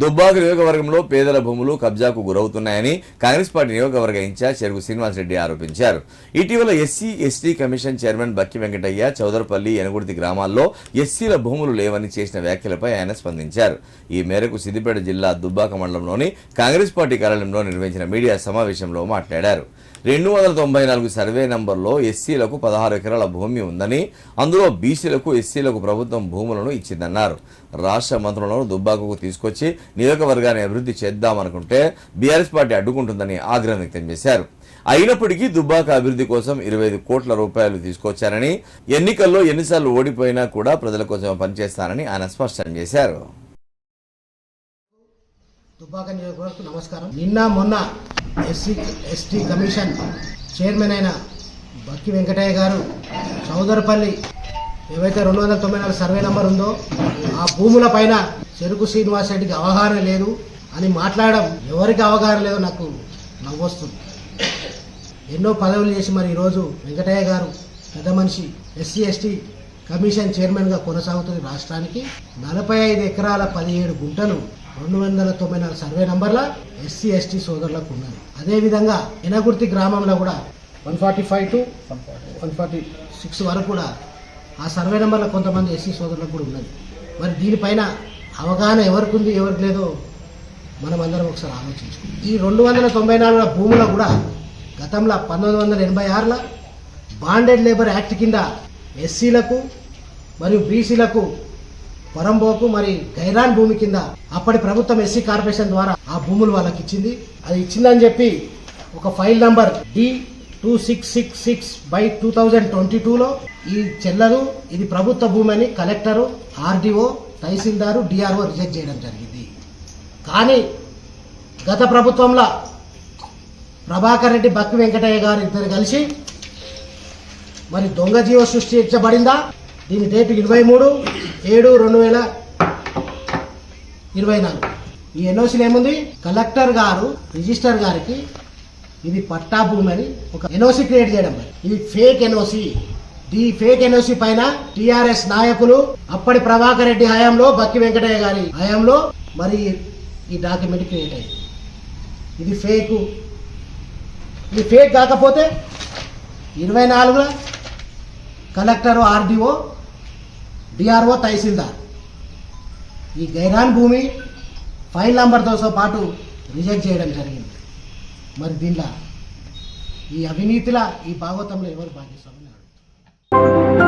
దుబ్బాక నియోజకవర్గంలో పేదల భూములు కబ్జాకు గురవుతున్నాయని కాంగ్రెస్ పార్టీ నియోజకవర్గ ఇన్ఛార్జ్ చెరుకు శ్రీనివాసరెడ్డి ఆరోపించారు. ఇటీవల SC ST commission chairman Bakki Venkataiah Chowdarapalli Enugurthi గ్రామాల్లో ఎస్సీల భూములు లేవని చేసిన వ్యాఖ్యలపై ఆయన స్పందించారు. ఈ మేరకు సిద్దిపేట జిల్లా దుబ్బాక మండలంలోని కాంగ్రెస్ పార్టీ కార్యాలయంలో నిర్వహించిన మీడియా సమావేశంలో మాట్లాడారు. రెండు వందల తొంభై నాలుగు సర్వే నంబర్లో ఎస్సీలకు పదహారు ఎకరాల భూమి ఉందని అందులో బీసీలకు ఎస్సీలకు ప్రభుత్వం భూములను ఇచ్చిందన్నారు. రాష్ట్ర మంత్రులను దుబ్బాకకు తీసుకొచ్చి నియోజకవర్గాన్ని అభివృద్ధి చేద్దామనుకుంటే బీఆర్ఎస్ పార్టీ అడ్డుకుంటుందని ఆగ్రహం వ్యక్తం చేశారు. అయినప్పటికీ దుబ్బాక అభివృద్ధి కోసం ఇరవై ఐదు కోట్ల రూపాయలు తీసుకొచ్చారని ఎన్నికల్లో ఎన్నిసార్లు ఓడిపోయినా కూడా ప్రజల కోసం పనిచేస్తానని ఆయన స్పష్టం చేశారు. దుబ్బాక నియోజకవర్గం నమస్కారం. నిన్న మొన్న ఎస్సీ ఎస్టీ కమిషన్ చైర్మన్ అయిన బక్కి వెంకటయ్య గారు చౌదరపల్లి ఏవైతే రెండు వందల తొంభై నాలుగు సర్వే నెంబర్ ఉందో ఆ భూముల పైన చెరుకు శ్రీనివాస్ రెడ్డికి అవగాహన లేదు అని మాట్లాడడం ఎవరికి అవగాహన లేదో నాకు నవ్వొస్తుంది. ఎన్నో పదవులు చేసి మరి ఈరోజు వెంకటయ్య గారు పెద్ద మనిషి ఎస్సీ ఎస్టీ కమిషన్ చైర్మన్గా కొనసాగుతుంది రాష్ట్రానికి నలభై ఐదు ఎకరాల పదిహేడు గుంటలు రెండు వందల తొంభై నాలుగు సర్వే నంబర్ల ఎస్సీ ఎస్టీ సోదరులకు ఉన్నది. అదేవిధంగా ఎనగుర్తి గ్రామంలో కూడా one forty five to one forty six వరకు కూడా ఆ సర్వే నెంబర్లో కొంతమంది ఎస్సీ సోదరులకు కూడా ఉన్నది. మరి దీనిపైన అవగాహన ఎవరికి ఉంది ఎవరికి లేదో మనం అందరం ఒకసారి ఆలోచించుకుందాం. ఈ రెండు వందల తొంభై నాలుగు భూముల కూడా గతంలో పంతొమ్మిది వందల ఎనభై ఆరులో బాండెడ్ లేబర్ యాక్ట్ కింద ఎస్సీలకు మరియు బీసీలకు పొరంబోకు మరి గైరాన్ భూమి కింద అప్పటి ప్రభుత్వం ఎస్సీ కార్పొరేషన్ ద్వారా ఆ భూములు వాళ్ళకి ఇచ్చింది అది ఇచ్చిందని చెప్పి ఒక file number D two six six six by two thousand twenty టూలో ఈ చెల్లదు ఇది ప్రభుత్వ భూమి అని collector RDO tahsildar DRO reject చేయడం జరిగింది. కానీ గత ప్రభుత్వంలో ప్రభాకర్ రెడ్డి బక్కి వెంకటయ్య గారు ఇద్దరు కలిసి మరి దొంగ జీవ సృష్టించబడిందా? దీని డేట్ ఇరవై మూడు ఏడు రెండు వేల ఇరవై నాలుగు. ఈ ఎన్ఓసీలు ఏముంది? కలెక్టర్ గారు రిజిస్టర్ గారికి ఇది పట్టా భూమి అని ఒక ఎన్ఓసి క్రియేట్ చేయడం. ఇది ఫేక్ ఎన్ఓసి. ఈ ఫేక్ ఎన్ఓసి పైన టిఆర్ఎస్ నాయకులు అప్పటి ప్రభాకర్ రెడ్డి హయాంలో బక్కి వెంకటయ్య గారి హయాంలో మరి ఈ డాక్యుమెంట్ క్రియేట్ అయింది. ఇది ఫేక్. ఇది ఫేక్ కాకపోతే ఇరవై నాలుగులో కలెక్టర్ ఆర్డీఓ డిఆర్ఓ తహసీల్దార్. ఈ గైరాన్ భూమి ఫైల్ నంబర్తో పాటు రిజెక్ట్ చేయడం జరిగింది. మరి దీనిలో ఈ అవినీతిలో ఈ భాగవతంలో ఎవరు భాగస్వామి Thank you.